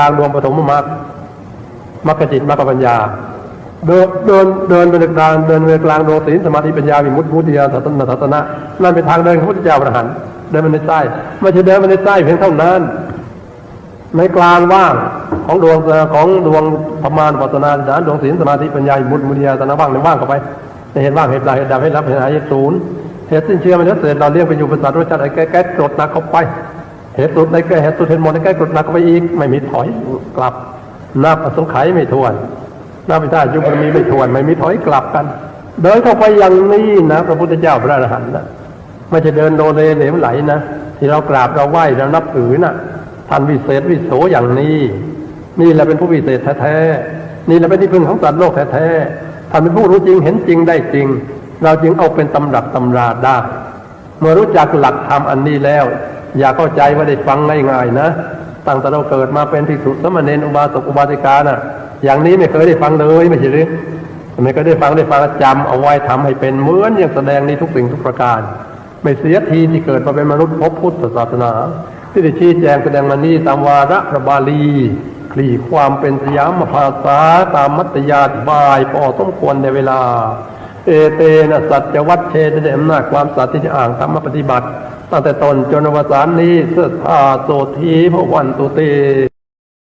กางดวงปฐมมรรคมรรคจิตมรรคปัญญา เดินเดินเดินไปในกลางเดินไปในกลางดวงศีลสมาธิปัญญาวิมุตติพุทธิยาสัตนสัตนะนั่นเป็นทางเดินของพระพุทธเจ้าพระหันต์เดินไปในไส้ไม่ใช่เดินไปในไส้เพียงเท่านั้น ในกลางว่างของดวงของดวงประมาณปัสนาญาณดวงศีลสมาธิปัญญาวิมุตติมุทธิยาสัตนะว่างในว่างเข้าไปในเหตุว่างเหตุใดเหตุดับเหตุรับเหตุหายเหตุศูนย์เหตุสิ้นเชื่อมันจะเสร็จเราเลี้ยงไปอยู่เป็นสัตว์รสชาติไอ้แก่แก่กรดหนักเข้าไป เหตุสุดในแก่เหตุสุดเหตุหมดในแก่กรดหนักไปอีก ไม่มีถอยกลับนับอสงไขยไม่ทวนนับพิธายุบารมีไม่ทวน ไม่มีถอยกลับกัน เดินเข้าไปอย่างนี้นะพระพุทธเจ้าพระอรหันต์นะไม่ใช่เดินโดเลเหลวไหลนะที่เรากราบเราไหว้เรานับถือนะท่านวิเศษวิโสอย่างนี้ นี่แหละเป็นผู้วิเศษแท้ๆนี่แหละเป็นที่พึ่งของสัตว์โลกแท้ๆท่านเป็นผู้รู้จริงเห็นจริงได้จริง เราจึงเอาเป็นตำรับตำราได้เมื่อรู้จักหลักธรรมอันนี้แล้ว อย่าเข้าใจว่าได้ฟังง่ายๆนะตั้งแต่เราเกิดมาเป็นภิกษุสมณเณรอุบาสกอุบาสิกาน่ะ อย่างนี้ไม่เคยได้ฟังเลยไม่ใช่หรือไม่เคยได้ฟังได้ฟังแล้วจำเอาไว้ทำให้เป็นเหมือนอย่างแสดงนี้ทุกสิ่งทุกประการ ไม่เสียทีที่เกิดมาเป็นมนุษย์พบพุทธศาสนา ที่ได้ชี้แจงแสดงมานี้ตามวาระพระบาลีคลี่ความเป็นสยามภาษาตามมัตยาธิบายพอสมควรในเวลา เอเตนะสัจวัตเชตได้อำนาจความสัตย์ที่จะอ่างธรรมปฏิบัติ ตั้งแต่ตนจนวสานนี้เสื้อผ้าโสธีพระวันตุติ